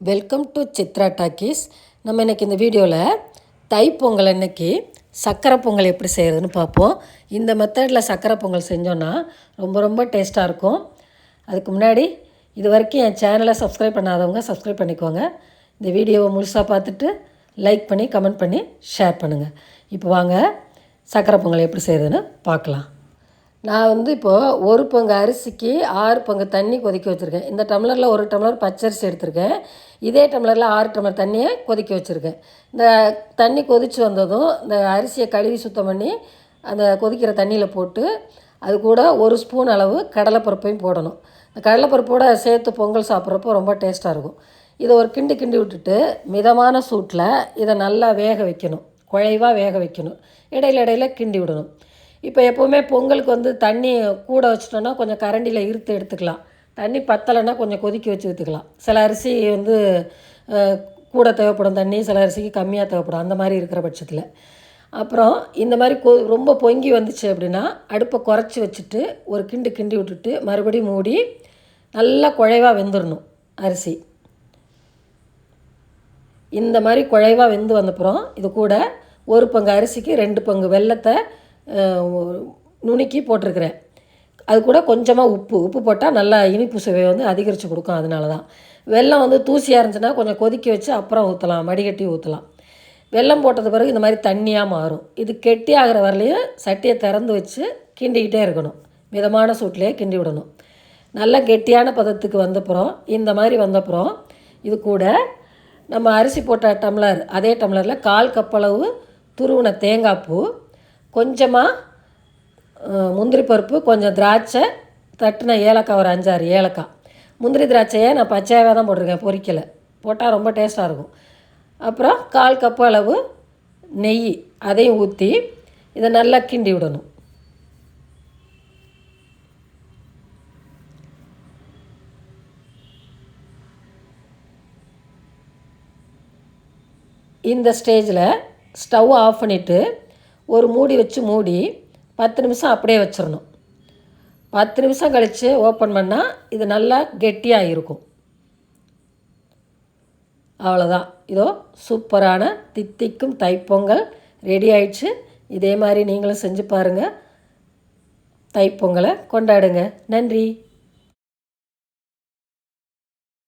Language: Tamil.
வெல்கம் டு சித்ரா டாக்கீஸ் நம்ம இன்றைக்கி இந்த வீடியோவில் தைப்பொங்கல் அன்னைக்கு சக்கரை பொங்கல் எப்படி செய்கிறதுன்னு பார்ப்போம். இந்த மெத்தடில் சக்கரை பொங்கல் செஞ்சோன்னா ரொம்ப ரொம்ப டேஸ்ட்டாக இருக்கும். அதுக்கு முன்னாடி இது வரைக்கும் என் சேனலை சப்ஸ்கிரைப் பண்ணாதவங்க சப்ஸ்கிரைப் பண்ணிக்கோங்க. இந்த வீடியோவை முழுசாக பார்த்துட்டு லைக் பண்ணி கமெண்ட் பண்ணி ஷேர் பண்ணுங்கள் இப்போ வாங்க சக்கரை பொங்கல் எப்படி செய்கிறதுன்னு பார்க்கலாம். நான் வந்து இப்போது ஒரு பங்கு அரிசிக்கு ஆறு பங்கு தண்ணி கொதிக்க வச்சுருக்கேன். இந்த டம்ளரில் ஒரு டம்ளர் பச்சரிசி எடுத்திருக்கேன். இதே டம்ளரில் ஆறு டம்ளர் தண்ணியை கொதிக்க வச்சுருக்கேன். இந்த தண்ணி கொதித்து வந்ததும் இந்த அரிசியை கழுவி சுத்தம் பண்ணி அந்த கொதிக்கிற தண்ணியில் போட்டு அது கூட ஒரு ஸ்பூன் அளவு கடலைப்பருப்பையும் போடணும். இந்த கடலைப்பருப்போட சேர்த்து பொங்கல் சாப்பிட்றப்போ ரொம்ப டேஸ்ட்டாக இருக்கும். இதை ஒரு கிண்டு கிண்டி விட்டுட்டு மிதமான சூட்டில் இதை நல்லா வேக வைக்கணும். குழைவாக வேக வைக்கணும். இடையில இடையில கிண்டி விடணும். இப்போ எப்போவுமே பொங்கலுக்கு வந்து தண்ணி கூட வச்சிட்டோன்னா கொஞ்சம் கரண்டியில் இருத்து எடுத்துக்கலாம். தண்ணி பத்தலைன்னா கொஞ்சம் கொதிக்க வச்சு ஊற்றிக்கலாம் சில அரிசி வந்து கூட தேவைப்படும் தண்ணி சில அரிசிக்கு கம்மியாக தேவைப்படும். அந்த மாதிரி இருக்கிற பட்சத்தில். அப்புறம் இந்த மாதிரி கொ ரொம்ப பொங்கி வந்துச்சு அப்படின்னா அடுப்பை குறைச்சி வச்சுட்டு ஒரு கிண்டு கிண்டி விட்டுட்டு மறுபடியும் மூடி நல்லா குழைவாக வெந்துடணும் அரிசி. இந்த மாதிரி குழைவாக வெந்து வந்தப்புறம் இது கூட ஒரு பங்கு அரிசிக்கு ரெண்டு பங்கு வெல்லத்தை நுணுக்கி போட்டிருக்கிறேன். அது கூட கொஞ்சமாக உப்பு. உப்பு போட்டால் நல்லா இனிப்பு சுவையை வந்து அதிகரித்து கொடுக்கும் அதனால தான் வெல்லம் வந்து தூசியாக இருந்துச்சுன்னா கொஞ்சம் கொதிக்க வச்சு அப்புறம் ஊற்றலாம் மடிக்கட்டி ஊற்றலாம் வெல்லம் போட்டது பிறகு இந்த மாதிரி தண்ணியாக மாறும். இது கெட்டி ஆகிற வரலையும் சட்டியை திறந்து வச்சு கிண்டிக்கிட்டே இருக்கணும். மிதமான சூட்லேயே கிண்டி விடணும். நல்ல கெட்டியான பதத்துக்கு வந்தப்புறம் இந்த மாதிரி வந்தப்புறம் இது கூட நம்ம அரிசி போட்ட டம்ளர் அதே டம்ளரில் கால் கப்பளவு துருவின தேங்காய் பூ கொஞ்சமாக முந்திரி பருப்பு கொஞ்சம் திராட்சை தட்டின ஏலக்காய் ஒரு அஞ்சாறு ஏலக்காய். முந்திரி திராட்சையை நான் பச்சையாகவே தான் போட்டிருக்கேன் பொரிக்கலை. போட்டால் ரொம்ப டேஸ்ட்டாக இருக்கும். அப்புறம் கால் கப்பு அளவு நெய் அதையும் ஊற்றி இதை நல்லா கிண்டி விடணும். இந்த ஸ்டேஜில் ஸ்டவ் ஆஃப் பண்ணிவிட்டு ஒரு மூடி வச்சு மூடி பத்து நிமிஷம் அப்படியே வச்சிடணும் பத்து நிமிஷம் கழித்து ஓப்பன் பண்ணால் இது நல்லா கெட்டியாக இருக்கும் அவ்வளோதான் இதோ சூப்பரான தித்திக்கும் தைப்பொங்கல் ரெடி ஆயிடுச்சு. இதே மாதிரி நீங்களும் செஞ்சு பாருங்கள் தைப்பொங்கலை கொண்டாடுங்க. நன்றி.